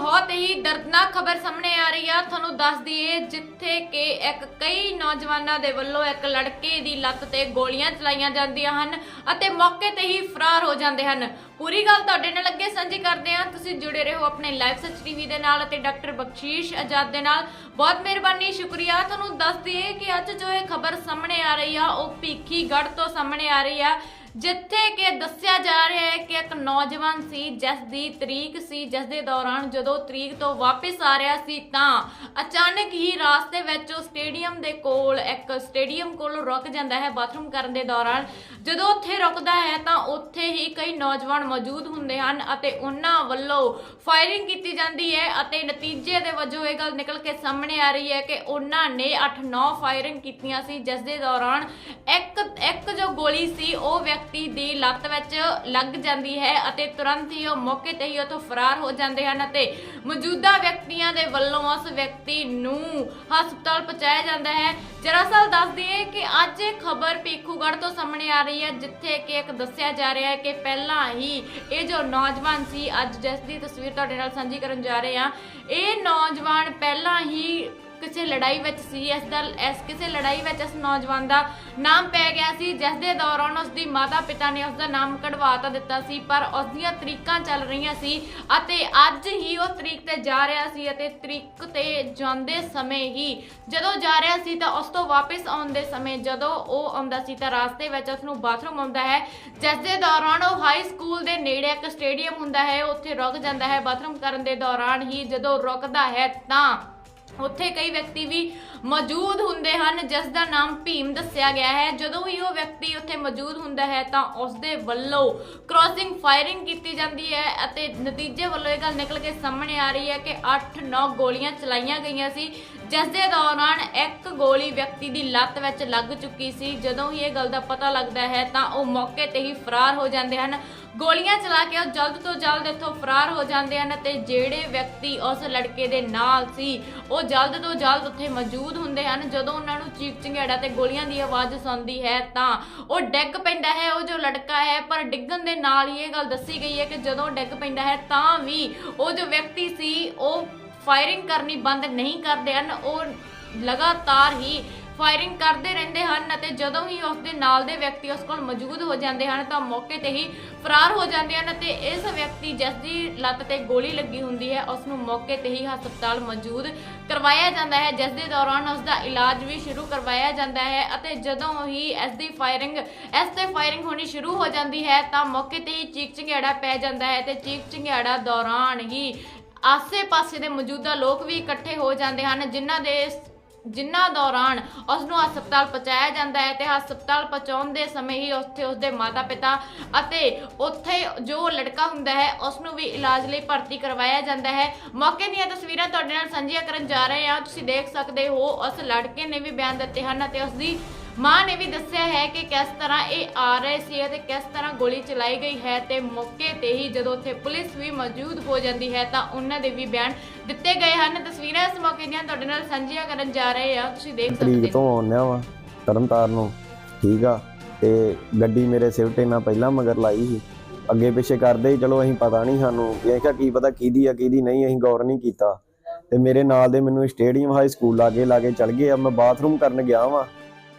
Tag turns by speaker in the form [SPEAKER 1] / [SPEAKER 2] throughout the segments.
[SPEAKER 1] ਬਹੁਤ ਹੀ ਦਰਦਨਾਕ ਖਬਰ ਸਾਹਮਣੇ ਆ ਰਹੀ ਆ। ਤੁਹਾਨੂੰ ਦੱਸ ਦਈਏ, ਜਿੱਥੇ ਕਿ ਇੱਕ ਕਈ ਨੌਜਵਾਨਾਂ ਦੇ ਵੱਲੋਂ ਇੱਕ ਲੜਕੇ ਦੀ ਲੱਤ ਤੇ ਗੋਲੀਆਂ ਚਲਾਈਆਂ ਜਾਂਦੀਆਂ ਹਨ ਅਤੇ ਮੌਕੇ ਤੇ ਹੀ ਫਰਾਰ ਹੋ ਜਾਂਦੇ ਹਨ। ਪੂਰੀ ਗੱਲ ਤੁਹਾਡੇ ਨਾਲ ਅੱਗੇ ਸਾਂਝੀ ਕਰਦੇ ਹਾਂ। ਤੁਸੀਂ ਜੁੜੇ ਰਹੋ ਆਪਣੇ ਲਾਈਵ ਸੱਚ ਟੀਵੀ ਦੇ ਨਾਲ ਅਤੇ ਡਾਕਟਰ ਬਖਸ਼ੀਸ਼ ਆਜ਼ਾਦ ਦੇ ਨਾਲ। ਬਹੁਤ ਮਿਹਰਬਾਨੀ, ਸ਼ੁਕਰੀਆ। ਤੁਹਾਨੂੰ ਦੱਸ ਦਈਏ ਕਿ ਅੱਜ ਜੋ ਇਹ ਖਬਰ ਸਾਹਮਣੇ ਆ ਰਹੀ ਆ, ਉਹ ਭੀਖੀ ਗੜ ਤੋਂ ਸਾਹਮਣੇ ਆ ਰਹੀ ਆ। ਜਿੱਥੇ ਕਿ ਦੱਸਿਆ ਜਾ ਰਿਹਾ ਹੈ ਕਿ ਇੱਕ ਨੌਜਵਾਨ ਸੀ, ਜਿਸ ਦੀ ਤਰੀਕ ਸੀ, ਜਿਸ ਦੇ ਦੌਰਾਨ ਜਦੋਂ ਤਰੀਕ ਤੋਂ ਵਾਪਸ ਆ ਰਿਹਾ ਸੀ ਤਾਂ ਅਚਾਨਕ ਹੀ ਰਾਸਤੇ ਵਿੱਚ ਉਹ ਸਟੇਡੀਅਮ ਦੇ ਕੋਲ, ਇੱਕ ਸਟੇਡੀਅਮ ਕੋਲ ਰੁਕ ਜਾਂਦਾ ਹੈ, ਬਾਥਰੂਮ ਕਰਨ ਦੇ ਦੌਰਾਨ। ਜਦੋਂ ਉੱਥੇ ਰੁਕਦਾ ਹੈ ਤਾਂ ਉੱਥੇ ਹੀ ਕਈ ਨੌਜਵਾਨ ਮੌਜੂਦ ਹੁੰਦੇ ਹਨ ਅਤੇ ਉਹਨਾਂ ਵੱਲੋਂ ਫਾਇਰਿੰਗ ਕੀਤੀ ਜਾਂਦੀ ਹੈ ਅਤੇ ਨਤੀਜੇ ਦੇ ਵਜੋਂ ਇਹ ਗੱਲ ਨਿਕਲ ਕੇ ਸਾਹਮਣੇ ਆ ਰਹੀ ਹੈ ਕਿ ਉਹਨਾਂ ਨੇ 8-9 ਫਾਇਰਿੰਗ ਕੀਤੀਆਂ ਸੀ, ਜਿਸ ਦੇ ਦੌਰਾਨ ਇੱਕ ਇੱਕ ਜੋ ਗੋਲੀ ਸੀ, ਉਹ ਵਿਅਕਤੀ ਦੀ ਲੱਤ ਵਿੱਚ ਲੱਗ ਜਾਂਦੀ ਹੈ ਅਤੇ ਤੁਰੰਤ ਹੀ ਉਹ ਮੌਕੇ ਤੇ ਹੀ ਉੱਥੋਂ ਫਰਾਰ ਹੋ ਜਾਂਦੇ ਹਨ ਅਤੇ ਮੌਜੂਦਾ ਵਿਅਕਤੀਆਂ ਦੇ ਵੱਲੋਂ ਉਸ ਵਿਅਕਤੀ ਨੂੰ ਹਸਪਤਾਲ ਪਹੁੰਚਾਇਆ ਜਾਂਦਾ ਹੈ। ਦਰਅਸਲ ਦੱਸ ਦਈਏ ਕਿ ਅੱਜ ਇਹ ਖਬਰ ਪੀਖੂਗੜ੍ਹ ਤੋਂ ਸਾਹਮਣੇ ਆ ਰਹੀ ਹੈ, ਜਿੱਥੇ ਕਿ ਇੱਕ ਦੱਸਿਆ ਜਾ ਰਿਹਾ ਹੈ ਕਿ ਪਹਿਲਾਂ ਹੀ ਇਹ ਜੋ ਨੌਜਵਾਨ ਸੀ, ਅੱਜ ਜਿਸ ਦੀ ਤਸਵੀਰ ਤੁਹਾਡੇ ਨਾਲ ਸਾਂਝੀ ਕਰਨ ਜਾ ਰਹੇ ਹਾਂ, ਇਹ ਨੌਜਵਾਨ ਪਹਿਲਾਂ ਕਿਸੇ ਲੜਾਈ ਵਿੱਚ ਸੀ, ਇਸ ਦਾ, ਇਸ ਕਿਸੇ ਲੜਾਈ ਵਿੱਚ ਇਸ ਨੌਜਵਾਨ ਦਾ ਨਾਮ ਪੈ ਗਿਆ ਸੀ, ਜਿਸ ਦੇ ਦੌਰਾਨ ਉਸ ਦੀ ਮਾਤਾ ਪਿਤਾ ਨੇ ਉਸ ਦਾ ਨਾਮ ਕਢਵਾ ਤਾਂ ਦਿੱਤਾ ਸੀ, ਪਰ ਉਸ ਦੀਆਂ ਤਰੀਕਾਂ ਚੱਲ ਰਹੀਆਂ ਸੀ ਅਤੇ ਅੱਜ ਹੀ ਉਹ ਤਰੀਕ ਤੇ ਜਾ ਰਿਹਾ ਸੀ ਅਤੇ ਤਰੀਕ ਤੇ ਜਾਂਦੇ ਸਮੇਂ ਹੀ ਜਦੋਂ ਜਾ ਰਿਹਾ ਸੀ ਤਾਂ ਉਸ ਤੋਂ ਵਾਪਸ ਆਉਣ ਦੇ ਸਮੇਂ ਜਦੋਂ ਉਹ ਆਉਂਦਾ ਸੀ ਤਾਂ ਰਾਸਤੇ ਵਿੱਚ ਉਸ ਨੂੰ ਬਾਥਰੂਮ ਆਉਂਦਾ ਹੈ, ਜਿਸ ਦੇ ਦੌਰਾਨ ਉਹ ਹਾਈ ਸਕੂਲ ਦੇ ਨੇੜੇ ਇੱਕ ਸਟੇਡੀਅਮ ਹੁੰਦਾ ਹੈ, ਉੱਥੇ ਰੁਕ ਜਾਂਦਾ ਹੈ, ਬਾਥਰੂਮ ਕਰਨ ਦੇ ਦੌਰਾਨ ਹੀ ਜਦੋਂ ਰੁਕਦਾ ਹੈ ਤਾਂ ਉੱਥੇ ਕਈ ਵਿਅਕਤੀ ਵੀ ਮੌਜੂਦ ਹੁੰਦੇ ਹਨ, ਜਿਸ ਦਾ ਨਾਮ ਭੀਮ ਦੱਸਿਆ ਗਿਆ ਹੈ। ਜਦੋਂ ਵੀ ਉਹ ਵਿਅਕਤੀ ਉੱਥੇ ਮੌਜੂਦ ਹੁੰਦਾ ਹੈ, ਤਾਂ ਉਸ ਦੇ ਵੱਲੋਂ ਕ੍ਰਾਸਿੰਗ ਫਾਇਰਿੰਗ ਕੀਤੀ ਜਾਂਦੀ ਹੈ ਅਤੇ ਨਤੀਜੇ ਵੱਲੋਂ ਇਹ ਗੱਲ ਨਿਕਲ ਕੇ ਸਾਹਮਣੇ ਆ ਰਹੀ ਹੈ ਕਿ 8-9 ਗੋਲੀਆਂ ਚਲਾਈਆਂ ਗਈਆਂ ਸੀ ਜਿਸ ਦੇ ਦੌਰਾਨ ਇੱਕ ਗੋਲੀ ਵਿਅਕਤੀ ਦੀ ਲੱਤ ਵਿੱਚ ਲੱਗ ਚੁੱਕੀ ਸੀ। ਜਦੋਂ ਹੀ ਇਹ ਗੱਲ ਦਾ ਪਤਾ ਲੱਗਦਾ ਹੈ ਤਾਂ ਉਹ ਮੌਕੇ ਤੇ ਹੀ ਫਰਾਰ ਹੋ ਜਾਂਦੇ ਹਨ। ਗੋਲੀਆਂ ਚਲਾ ਕੇ ਉਹ ਜਲਦ ਤੋਂ ਜਲਦ ਇੱਥੋਂ ਫਰਾਰ ਹੋ ਜਾਂਦੇ ਹਨ ਤੇ ਜਿਹੜੇ ਵਿਅਕਤੀ ਉਸ ਲੜਕੇ ਦੇ ਨਾਲ ਸੀ, ਉਹ ਜਲਦ ਤੋਂ ਜਲਦ ਉੱਥੇ ਮੌਜੂਦ ਹੁੰਦੇ ਹਨ। ਜਦੋਂ ਉਹਨਾਂ ਨੂੰ ਚੀਕ ਚਿੰਗੜਾ ਤੇ ਗੋਲੀਆਂ ਦੀ ਆਵਾਜ਼ ਸੁਣਦੀ ਹੈ ਤਾਂ ਉਹ ਡਿੱਗ ਪੈਂਦਾ ਹੈ। ਉਹ ਜੋ ਲੜਕਾ ਹੈ, ਪਰ ਡਿੱਗਣ ਦੇ ਨਾਲ ਹੀ ਇਹ ਗੱਲ ਦੱਸੀ ਗਈ ਹੈ ਕਿ ਜਦੋਂ ਡਿੱਗ ਪੈਂਦਾ ਹੈ ਤਾਂ ਵੀ ਉਹ ਜੋ ਵਿਅਕਤੀ ਸੀ, ਉਹ ਫਾਇਰਿੰਗ ਕਰਨੀ ਬੰਦ ਨਹੀਂ ਕਰਦੇ ਹਨ, ਉਹ ਲਗਾਤਾਰ ਹੀ ਫਾਇਰਿੰਗ ਕਰਦੇ ਰਹਿੰਦੇ ਹਨ ਅਤੇ ਜਦੋਂ ਹੀ ਉਸ ਦੇ ਨਾਲ ਦੇ ਵਿਅਕਤੀ ਉਸ ਕੋਲ ਮੌਜੂਦ ਹੋ ਜਾਂਦੇ ਹਨ ਤਾਂ ਮੌਕੇ ਤੇ ਹੀ ਫਰਾਰ ਹੋ ਜਾਂਦੇ ਹਨ ਅਤੇ ਇਸ ਵਿਅਕਤੀ ਜਿਸ ਦੀ ਲੱਤ ਤੇ ਗੋਲੀ ਲੱਗੀ ਹੁੰਦੀ ਹੈ ਉਸ ਨੂੰ ਮੌਕੇ ਤੇ ਹੀ ਹਸਪਤਾਲ ਮੌਜੂਦ ਕਰਵਾਇਆ ਜਾਂਦਾ ਹੈ, ਜਿਸ ਦੇ ਦੌਰਾਨ ਉਸ ਦਾ ਇਲਾਜ ਵੀ ਸ਼ੁਰੂ ਕਰਵਾਇਆ ਜਾਂਦਾ ਹੈ ਅਤੇ ਜਦੋਂ ਹੀ ਇਸ ਦੀ ਫਾਇਰਿੰਗ, ਇਸ ਤੇ ਫਾਇਰਿੰਗ ਹੋਣੀ ਸ਼ੁਰੂ ਹੋ ਜਾਂਦੀ ਹੈ ਤਾਂ ਮੌਕੇ ਤੇ ਹੀ ਚੀਕ ਚਿੰਗਾੜਾ ਪੈ ਜਾਂਦਾ ਹੈ ਤੇ ਚੀਕ ਚਿੰਗਾੜਾ ਦੌਰਾਨ ਹੀ ਆਸੇ-ਪਾਸੇ ਦੇ ਮੌਜੂਦਾ ਲੋਕ ਵੀ ਇਕੱਠੇ ਹੋ ਜਾਂਦੇ ਹਨ, ਜਿਨ੍ਹਾਂ ਦੇ ਜਿਨ੍ਹਾਂ ਦੌਰਾਨ ਉਸ ਨੂੰ ਹਸਪਤਾਲ ਪਹੁੰਚਾਇਆ ਜਾਂਦਾ ਹੈ ਤੇ ਹਸਪਤਾਲ ਪਹੁੰਚਾਉਣ ਦੇ ਸਮੇਂ ਹੀ ਉੱਥੇ ਉਸਦੇ ਮਾਤਾ-ਪਿਤਾ ਅਤੇ ਉੱਥੇ ਜੋ ਲੜਕਾ ਹੁੰਦਾ ਹੈ ਉਸ ਨੂੰ ਵੀ ਇਲਾਜ ਲਈ ਭਰਤੀ ਕਰਵਾਇਆ ਜਾਂਦਾ ਹੈ। ਮੌਕੇ ਦੀਆਂ ਤਸਵੀਰਾਂ ਤੁਹਾਡੇ ਨਾਲ ਸਾਂਝੀਆਂ ਕਰਨ ਜਾ ਰਹੇ ਹਾਂ। ਤੁਸੀਂ ਦੇਖ ਸਕਦੇ ਹੋ, ਉਸ ਲੜਕੇ ਨੇ ਵੀ ਬਿਆਨ ਦਿੱਤੇ ਹਨ ਅਤੇ ਉਸ ਦੀ ਮਾਂ ਨੇ ਵੀ ਦੱਸਿਆ ਹੈ ਕਿ ਕਿਸ ਤਰ੍ਹਾਂ ਇਹ ਆ ਰਹੇ ਸੀ ਅਤੇ ਕਿਸ ਤਰ੍ਹਾਂ ਗੋਲੀ ਚਲਾਈ ਗਈ ਹੈ ਤੇ ਮੌਕੇ ਤੇ ਹੀ ਜਦੋਂ ਉੱਥੇ ਪੁਲਿਸ ਵੀ ਮੌਜੂਦ ਹੋ ਜਾਂਦੀ ਹੈ ਤਾਂ ਉਹਨਾਂ ਦੇ ਵੀ ਬਿਆਨ ਦਿੱਤੇ ਗਏ ਹਨ। ਤਸਵੀਰਾਂ ਇਸ ਮੌਕੇ ਦੀਆਂ ਤੁਹਾਡੇ ਨਾਲ ਸਾਂਝੀਆਂ ਕਰਨ ਜਾ ਰਹੇ ਹਾਂ। ਤੁਸੀਂ ਦੇਖ ਸਕਦੇ
[SPEAKER 2] ਤਰੀਕ
[SPEAKER 1] ਹੋ
[SPEAKER 2] ਤੋਂ ਆਉਂਦਿਆ ਵਾ, ਤਰਨਤਾਰਨ ਨੂੰ, ਠੀਕ ਆ? ਤੇ ਗੱਡੀ ਮੇਰੇ ਸਿਵਟੇ ਨਾਲ ਪਹਿਲਾਂ ਮਗਰ ਲਾਈ ਸੀ। ਅੱਗੇ ਪਿੱਛੇ ਕਰਦੇ ਸੀ, ਚਲੋ ਅਸੀਂ ਪਤਾ ਨਹੀਂ ਸਾਨੂੰ ਇਹ ਕਿਹਾ ਕੀ ਪਤਾ ਕਿਹਦੀ ਆ, ਕਿਹਦੀ ਨਹੀਂ, ਅਸੀਂ ਗੌਰ ਨਹੀਂ ਕੀਤਾ। ਤੇ ਮੇਰੇ ਨਾਲ ਦੇ ਮੈਨੂੰ ਸਟੇਡੀਅਮ, ਹਾਈ ਸਕੂਲ ਲਾਗੇ ਲਾਗੇ ਚਲ ਗਏ ਆ। ਮੈਂ ਬਾਥਰੂਮ ਕਰਨ ਗਿਆ ਵਾਂ।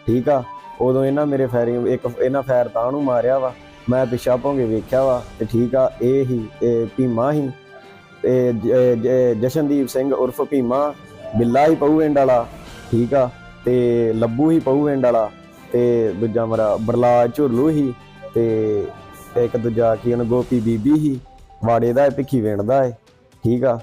[SPEAKER 2] ਠੀਕ ਆ? ਉਦੋਂ ਇਹਨਾਂ ਮੇਰੇ ਫਾਇਰਿੰਗ ਇੱਕ ਇਹਨਾਂ ਫੈਰ ਤਾਂ ਨੂੰ ਮਾਰਿਆ ਵਾ। ਮੈਂ ਪਿੱਛਾ ਭੋਂਗੇ ਵੇਖਿਆ ਵਾ ਤੇ ਠੀਕ ਆ, ਇਹ ਹੀ, ਇਹ ਭੀਮਾ ਹੀ। ਤੇ ਜਸ਼ਨਦੀਪ ਸਿੰਘ ਉਰਫ ਭੀਮਾ ਬਿੱਲਾ ਹੀ ਪਊ ਐਂਡ ਵਾਲਾ, ਠੀਕ ਆ? ਤੇ ਲੱਭੂ ਹੀ ਪਊ ਐਂਡ ਵਾਲਾ, ਤੇ ਦੂਜਾ ਮੇਰਾ ਬਰਲਾਜ ਝੁਰਲੂ ਹੀ, ਤੇ ਇੱਕ ਦੂਜਾ ਕੀ ਉਹਨੂੰ ਗੋਪੀ ਬੀਬੀ ਹੀ, ਵਾੜੇ ਦਾ ਇਹ ਭਿੱਖੀ ਵੇਣ ਦਾ ਹੈ, ਠੀਕ ਆ?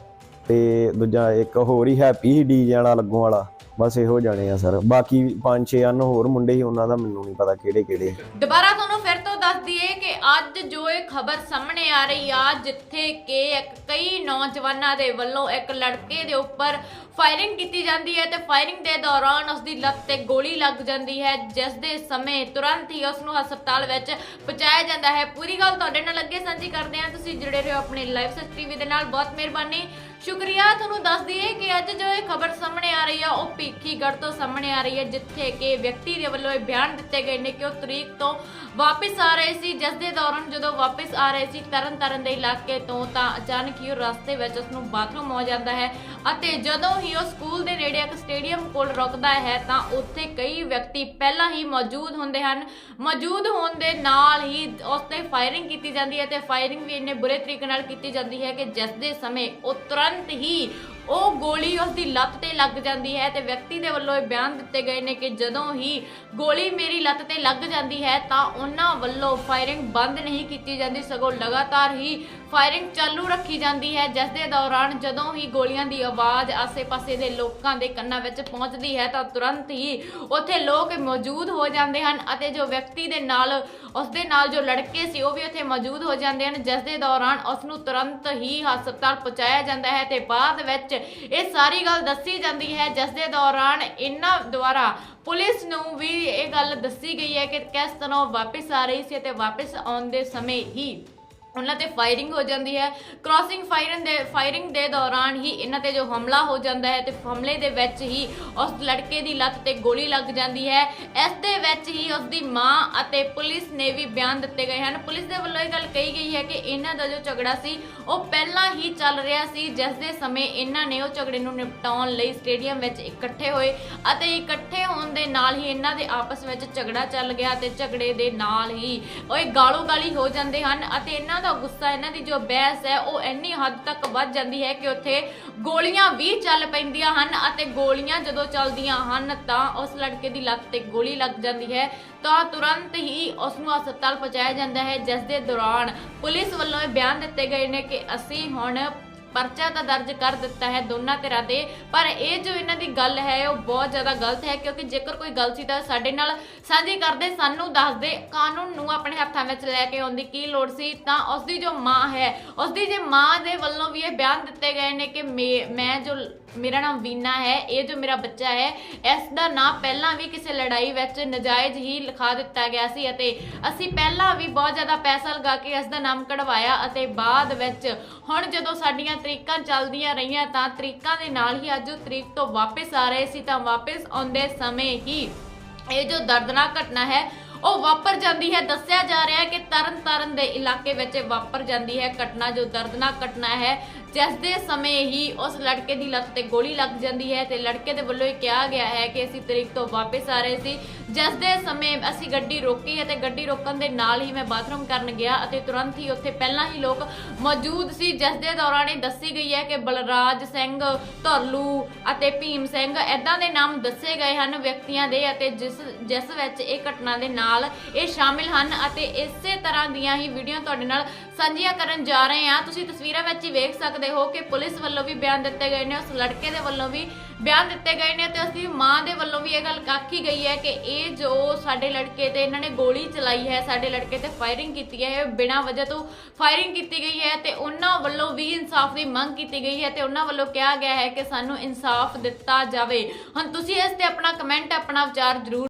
[SPEAKER 2] ਤੇ ਦੂਜਾ ਇੱਕ ਹੋਰ ਹੀ ਹੈਪੀ ਹੀ ਡੀਜੇ ਵਾਲਾ ਲੱਗੋਂ ਵਾਲਾ। ਬਸ ਇਹੋ ਜਾਣੇ ਆ ਸਰ। ਬਾਕੀ ਪੰਜ ਛੇ ਅਨ ਹੋਰ ਮੁੰਡੇ ਸੀ ਉਹਨਾਂ ਦਾ ਮੈਨੂੰ ਨਹੀਂ ਪਤਾ ਕਿਹੜੇ ਕਿਹੜੇ।
[SPEAKER 1] ਦੁਬਾਰਾ ਤੁਹਾਨੂੰ ਫਿਰ ਤੋਂ ਦੱਸ ਦਈਏ ਕਿ ਅੱਜ ਜੋ ਇਹ ਖਬਰ ਸਾਹਮਣੇ ਆ ਰਹੀ ਆ, ਜਿੱਥੇ ਕਿ ਇੱਕ ਕਈ ਨੌਜਵਾਨਾਂ ਦੇ ਵੱਲੋਂ ਇੱਕ ਲੜਕੇ ਦੇ ਉੱਪਰ ਫਾਇਰਿੰਗ ਕੀਤੀ ਜਾਂਦੀ ਹੈ ਤੇ ਫਾਇਰਿੰਗ ਦੇ ਦੌਰਾਨ ਉਸ ਦੀ ਲੱਤ ਤੇ ਗੋਲੀ ਲੱਗ ਜਾਂਦੀ ਹੈ, ਜਿਸ ਦੇ ਸਮੇਂ ਤੁਰੰਤ ਹੀ ਉਸ ਨੂੰ ਹਸਪਤਾਲ ਵਿੱਚ ਪਹੁੰਚਾਇਆ ਜਾਂਦਾ ਹੈ। ਪੂਰੀ ਗੱਲ ਤੁਹਾਡੇ ਨਾਲ ਅੱਗੇ ਸਾਂਝੀ ਕਰਦੇ ਹਾਂ। ਤੁਸੀਂ ਜੁੜੇ ਰਹੋ ਆਪਣੇ ਲਾਈਵ ਸੱਚ ਟੀਵੀ ਦੇ ਨਾਲ। ਬਹੁਤ ਮਿਹਰਬਾਨੀ। ਸ਼ੁਕਰੀਆ, ਤੁਹਾਨੂੰ ਦੱਸ ਦਈਏ ਕਿ ਅੱਜ ਜੋ ਇਹ ਖਬਰ ਸਾਹਮਣੇ ਆ ਰਹੀ ਆ, ਉਹ ਭੀਖੀਗੜ੍ਹ ਤੋਂ ਸਾਹਮਣੇ ਆ ਰਹੀ ਹੈ, ਜਿੱਥੇ ਕਿ ਵਿਅਕਤੀ ਦੇ ਵੱਲੋਂ ਇਹ ਬਿਆਨ ਦਿੱਤੇ ਗਏ ਨੇ ਕਿ ਉਹ ਤਰੀਕ ਤੋਂ ਵਾਪਸ ਆ ਰਹੇ ਸੀ। ਜਿਸ ਦੇ ਦੌਰਾਨ ਜਦੋਂ ਵਾਪਸ ਆ ਰਹੇ ਸੀ ਤਰਨ ਤਾਰਨ ਦੇ ਇਲਾਕੇ ਤੋਂ, ਤਾਂ ਅਚਾਨਕ ਹੀ ਉਹ ਰਸਤੇ ਵਿੱਚ ਉਸ ਨੂੰ ਬਾਥਰੂਮ ਹੋ ਜਾਂਦਾ ਹੈ ਅਤੇ ਜਦੋਂ ਹੀ ਉਹ ਸਕੂਲ ਦੇ ਨੇੜੇ ਇੱਕ ਸਟੇਡੀਅਮ ਕੋਲ ਰੁਕਦਾ ਹੈ, ਤਾਂ ਉੱਥੇ ਕਈ ਵਿਅਕਤੀ ਪਹਿਲਾਂ ਹੀ ਮੌਜੂਦ ਹੁੰਦੇ ਹਨ। ਮੌਜੂਦ ਹੋਣ ਦੇ ਨਾਲ ਹੀ ਉਸ ਤੇ ਫਾਇਰਿੰਗ ਕੀਤੀ ਜਾਂਦੀ ਹੈ ਤੇ ਫਾਇਰਿੰਗ ਵੀ ਇੰਨੇ ਬੁਰੇ ਤਰੀਕੇ ਨਾਲ ਕੀਤੀ ਜਾਂਦੀ ਹੈ ਕਿ ਜਿਸ ਦੇ ਸਮੇਂ ਉਹ ਤੁਰੰਤ ਹੀ ਉਹ ਗੋਲੀ ਉਸ ਦੀ ਲੱਤ ਤੇ ਲੱਗ ਜਾਂਦੀ ਹੈ ਤੇ ਵਿਅਕਤੀ ਦੇ ਵੱਲੋਂ ਇਹ ਬਿਆਨ ਦਿੱਤੇ ਗਏ ਨੇ ਕਿ ਜਦੋਂ ਹੀ ਗੋਲੀ ਮੇਰੀ ਲੱਤ ਤੇ ਲੱਗ ਜਾਂਦੀ ਹੈ ਤਾਂ ਉਹਨਾਂ ਵੱਲੋਂ ਫਾਇਰਿੰਗ ਬੰਦ ਨਹੀਂ ਕੀਤੀ ਜਾਂਦੀ, ਸਗੋਂ ਲਗਾਤਾਰ ਹੀ ਫਾਇਰਿੰਗ ਚਾਲੂ ਰੱਖੀ ਜਾਂਦੀ ਹੈ, ਜਿਸ ਦੇ ਦੌਰਾਨ ਜਦੋਂ ਹੀ ਗੋਲੀਆਂ ਦੀ ਆਵਾਜ਼ ਆਸੇ-ਪਾਸੇ ਦੇ ਲੋਕਾਂ ਦੇ ਕੰਨਾਂ ਵਿੱਚ ਪਹੁੰਚਦੀ ਹੈ, ਤਾਂ ਤੁਰੰਤ ਹੀ ਉੱਥੇ ਲੋਕ ਮੌਜੂਦ ਹੋ ਜਾਂਦੇ ਹਨ ਅਤੇ ਜੋ ਵਿਅਕਤੀ ਦੇ ਨਾਲ, ਉਸ ਦੇ ਨਾਲ ਜੋ ਲੜਕੇ ਸੀ, ਉਹ ਵੀ ਉੱਥੇ ਮੌਜੂਦ ਹੋ ਜਾਂਦੇ ਹਨ, ਜਿਸ ਦੇ ਦੌਰਾਨ ਉਸ ਨੂੰ ਤੁਰੰਤ ਹੀ ਹਸਪਤਾਲ ਪਹੁੰਚਾਇਆ ਜਾਂਦਾ ਹੈ ਤੇ ਬਾਅਦ ਵਿੱਚ ਇਹ ਸਾਰੀ ਗੱਲ ਦੱਸੀ ਜਾਂਦੀ ਹੈ, ਜਿਸ ਦੇ ਦੌਰਾਨ ਇਹਨਾਂ ਦੁਆਰਾ ਪੁਲਿਸ ਨੂੰ ਵੀ ਇਹ ਗੱਲ ਦੱਸੀ ਗਈ ਹੈ ਕਿ ਕਿਸ ਤਰ੍ਹਾਂ ਉਹ ਵਾਪਸ ਆ ਰਹੀ ਸੀ ਤੇ ਵਾਪਸ ਆਉਣ ਦੇ ਸਮੇਂ ਹੀ ਉਹਨਾਂ ਤੇ ਫਾਇਰਿੰਗ ਹੋ ਜਾਂਦੀ ਹੈ। ਕ੍ਰਾਸਿੰਗ ਫਾਇਰਿੰਗ ਦੇ ਫਾਇਰਿੰਗ ਦੇ ਦੌਰਾਨ ਹੀ ਇਹਨਾਂ ਤੇ ਜੋ ਹਮਲਾ ਹੋ ਜਾਂਦਾ ਹੈ ਤੇ ਹਮਲੇ ਦੇ ਵਿੱਚ ਹੀ ਉਸ ਲੜਕੇ ਦੀ ਲੱਤ ਤੇ ਗੋਲੀ ਲੱਗ ਜਾਂਦੀ ਹੈ। ਇਸ ਦੇ ਵਿੱਚ ਹੀ ਉਸ ਦੀ ਮਾਂ ਅਤੇ ਪੁਲਿਸ ਨੇ ਵੀ ਬਿਆਨ ਦਿੱਤੇ ਗਏ ਹਨ। ਪੁਲਿਸ ਦੇ ਵੱਲੋਂ ਇਹ ਗੱਲ ਕਹੀ ਗਈ ਹੈ ਕਿ ਇਹਨਾਂ ਦਾ ਜੋ ਝਗੜਾ ਸੀ, ਉਹ ਪਹਿਲਾਂ ਹੀ ਚੱਲ ਰਿਹਾ ਸੀ, ਜਿਸ ਦੇ ਸਮੇਂ ਇਹਨਾਂ ਨੇ ਉਹ ਝਗੜੇ ਨੂੰ ਨਿਪਟਾਉਣ ਲਈ ਸਟੇਡੀਅਮ ਵਿੱਚ ਇਕੱਠੇ ਹੋਏ ਅਤੇ ਇਕੱਠੇ ਹੋਣ ਦੇ ਨਾਲ ਹੀ ਇਹਨਾਂ ਦੇ ਆਪਸ ਵਿੱਚ ਝਗੜਾ ਚੱਲ ਗਿਆ ਤੇ ਝਗੜੇ ਦੇ ਨਾਲ ਹੀ ਉਹ ਇਹ ਗਾਲੋ ਗਾਲੀ ਹੋ ਜਾਂਦੇ ਹਨ ਅਤੇ ਇਹਨਾਂ ਦਾ ਗੁੱਸਾ, ਇਹਨਾਂ ਦੀ ਜੋ ਬਹਿਸ ਹੈ, ਉਹ ਇੰਨੀ ਹੱਦ ਤੱਕ ਵੱਧ ਜਾਂਦੀ ਹੈ ਕਿ ਉੱਥੇ ਗੋਲੀਆਂ ਵੀ ਚੱਲ ਪੈਂਦੀਆਂ ਹਨ ਅਤੇ ਗੋਲੀਆਂ ਜਦੋਂ ਚੱਲਦੀਆਂ ਹਨ ਤਾਂ ਉਸ ਲੜਕੇ ਦੀ ਲੱਤ ਤੇ ਗੋਲੀ ਲੱਗ ਜਾਂਦੀ ਹੈ। ਤਾਂ ਤੁਰੰਤ ਹੀ ਉਸ ਨੂੰ ਹਸਪਤਾਲ ਪਹੁੰਚਾਇਆ ਜਾਂਦਾ ਹੈ, ਜਿਸ ਦੇ ਦੌਰਾਨ ਪੁਲਿਸ ਵੱਲੋਂ ਇਹ ਬਿਆਨ ਦਿੱਤੇ ਗਏ ਨੇ ਕਿ ਅਸੀਂ ਹੁਣ ਪਰਚਾ ਤਾਂ ਦਰਜ ਕਰ ਦਿੱਤਾ ਹੈ ਦੋਨਾਂ ਧਿਰਾਂ ਤੇ ਪਰ ਇਹ ਜੋ ਇਹਨਾਂ ਦੀ ਗੱਲ ਹੈ, ਉਹ ਬਹੁਤ ਜ਼ਿਆਦਾ ਗਲਤ ਹੈ, ਕਿਉਂਕਿ ਜੇਕਰ ਕੋਈ ਗਲਤ ਸੀ ਤਾਂ ਸਾਡੇ ਨਾਲ ਸਾਂਝੀ ਕਰਦੇ, ਸਾਨੂੰ ਦੱਸਦੇ, ਕਾਨੂੰਨ ਨੂੰ ਆਪਣੇ ਹੱਥਾਂ ਵਿੱਚ ਲੈ ਕੇ ਆਉਣ ਦੀ ਕੀ ਲੋੜ ਸੀ, ਤਾਂ ਉਸ ਦੀ ਜੋ ਮਾਂ ਹੈ ਉਸ ਦੀ ਜੇ ਮਾਂ ਦੇ ਵੱਲੋਂ ਵੀ ਇਹ ਬਿਆਨ ਦਿੱਤੇ ਗਏ ਨੇ ਕਿ ਮੇ- ਮੈਂ ਜੋ ਮੇਰਾ ਨਾਮ ਵੀਨਾ ਹੈ, ਇਹ ਜੋ ਮੇਰਾ ਬੱਚਾ ਹੈ, ਇਸ ਦਾ ਨਾਂ ਪਹਿਲਾਂ ਵੀ ਕਿਸੇ ਲੜਾਈ ਵਿੱਚ ਨਜਾਇਜ਼ ਹੀ ਲਿਖਾ ਦਿੱਤਾ ਗਿਆ ਸੀ ਅਤੇ ਅਸੀਂ ਪਹਿਲਾਂ ਵੀ ਬਹੁਤ ਜ਼ਿਆਦਾ ਪੈਸਾ ਲਗਾ ਕੇ ਇਸ ਦਾ ਨਾਮ ਕਢਵਾਇਆ ਅਤੇ ਬਾਅਦ ਵਿੱਚ ਹੁਣ ਜਦੋਂ ਸਾਡੀਆਂ ਤਰੀਕਾਂ ਚੱਲਦੀਆਂ ਰਹੀਆਂ ਤਾਂ ਤਰੀਕਾਂ ਦੇ ਨਾਲ ਹੀ ਅੱਜ ਉਹ ਤਰੀਕ ਤੋਂ ਵਾਪਸ ਆ ਰਹੇ ਸੀ ਤਾਂ ਵਾਪਸ ਆਉਂਦੇ ਸਮੇਂ ਹੀ ਇਹ ਜੋ ਦਰਦਨਾਕ ਘਟਨਾ ਹੈ, ਉਹ ਵਾਪਰ ਜਾਂਦੀ ਹੈ। ਦੱਸਿਆ ਜਾ ਰਿਹਾ ਹੈ ਕਿ ਤਰਨ ਤਾਰਨ ਦੇ ਇਲਾਕੇ ਵਿੱਚ ਇਹ ਵਾਪਰ ਜਾਂਦੀ ਹੈ ਘਟਨਾ, ਜੋ ਦਰਦਨਾਕ ਘਟਨਾ ਹੈ ਜਿਸ ਦੇ ਸਮੇਂ ਹੀ ਉਸ ਲੜਕੇ ਦੀ ਲੱਤ ਤੇ ਗੋਲੀ ਲੱਗ ਜਾਂਦੀ ਹੈ ਤੇ ਲੜਕੇ ਦੇ ਵੱਲੋਂ ਇਹ ਕਿਹਾ ਗਿਆ ਹੈ ਕਿ ਅਸੀਂ ਤਰੀਕ ਤੋਂ ਵਾਪਸ ਆ ਰਹੇ ਸੀ। ਜਿਸ ਦੇ ਸਮੇਂ ਅਸੀਂ ਗੱਡੀ ਰੋਕੀ ਅਤੇ ਗੱਡੀ ਰੋਕਣ ਦੇ ਨਾਲ ਹੀ ਮੈਂ ਬਾਥਰੂਮ ਕਰਨ ਗਿਆ ਅਤੇ ਤੁਰੰਤ ਹੀ ਉੱਥੇ ਪਹਿਲਾਂ ਹੀ ਲੋਕ ਮੌਜੂਦ ਸੀ। ਜਿਸ ਦੇ ਦੌਰਾਨ ਇਹ ਦੱਸੀ ਗਈ ਹੈ ਕਿ ਬਲਰਾਜ ਸਿੰਘ, ਧਰਲੂ ਅਤੇ ਭੀਮ ਸਿੰਘ ਐਦਾਂ ਦੇ ਨਾਮ ਦੱਸੇ ਗਏ ਹਨ ਵਿਅਕਤੀਆਂ ਦੇ ਅਤੇ ਜਿਸ ਜਿਸ ਵਿੱਚ ਇਹ ਘਟਨਾ ਦੇ ਨਾਲ ਇਹ ਸ਼ਾਮਿਲ ਹਨ ਅਤੇ ਇਸੇ ਤਰ੍ਹਾਂ ਦੀਆਂ ਹੀ ਵੀਡੀਓ ਤੁਹਾਡੇ ਨਾਲ ਸਾਂਝੀਆਂ ਕਰਨ ਜਾ ਰਹੇ ਹਾਂ। ਤੁਸੀਂ ਤਸਵੀਰਾਂ ਵਿੱਚ ਹੀ ਵੇਖ ਸਕਦੇ ਹੋ ਕਿ ਪੁਲਿਸ ਵੱਲੋਂ ਵੀ ਬਿਆਨ ਦਿੱਤੇ ਗਏ ਨੇ, ਉਸ ਲੜਕੇ ਦੇ ਵੱਲੋਂ ਵੀ ਬਿਆਨ ਦਿੱਤੇ ਗਏ ਨੇ ਤੇ ਉਸਦੀ ਮਾਂ ਦੇ ਵੱਲੋਂ ਵੀ ਇਹ ਗੱਲ ਆਖੀ ਗਈ ਹੈ ਕਿ ਇਹ ਜੋ ਸਾਡੇ ਲੜਕੇ ਤੇ ਇਹਨਾਂ ਨੇ ਗੋਲੀ ਚਲਾਈ ਹੈ, ਸਾਡੇ ਲੜਕੇ ਤੇ ਫਾਇਰਿੰਗ ਕੀਤੀ ਹੈ, ਇਹ ਬਿਨਾਂ ਵਜ੍ਹਾ ਤੋਂ ਫਾਇਰਿੰਗ ਕੀਤੀ ਗਈ ਹੈ ਤੇ ਉਹਨਾਂ ਵੱਲੋਂ ਵੀ ਇਨਸਾਫ ਦੀ ਮੰਗ ਕੀਤੀ ਗਈ ਹੈ ਤੇ ਉਹਨਾਂ ਵੱਲੋਂ ਕਿਹਾ ਗਿਆ ਹੈ ਕਿ ਸਾਨੂੰ ਇਨਸਾਫ ਦਿੱਤਾ ਜਾਵੇ। ਹੁਣ ਤੁਸੀਂ ਇਸ ਤੇ ਆਪਣਾ ਕਮੈਂਟ ਆਪਣਾ ਵਿਚਾਰ ਜ਼ਰੂਰ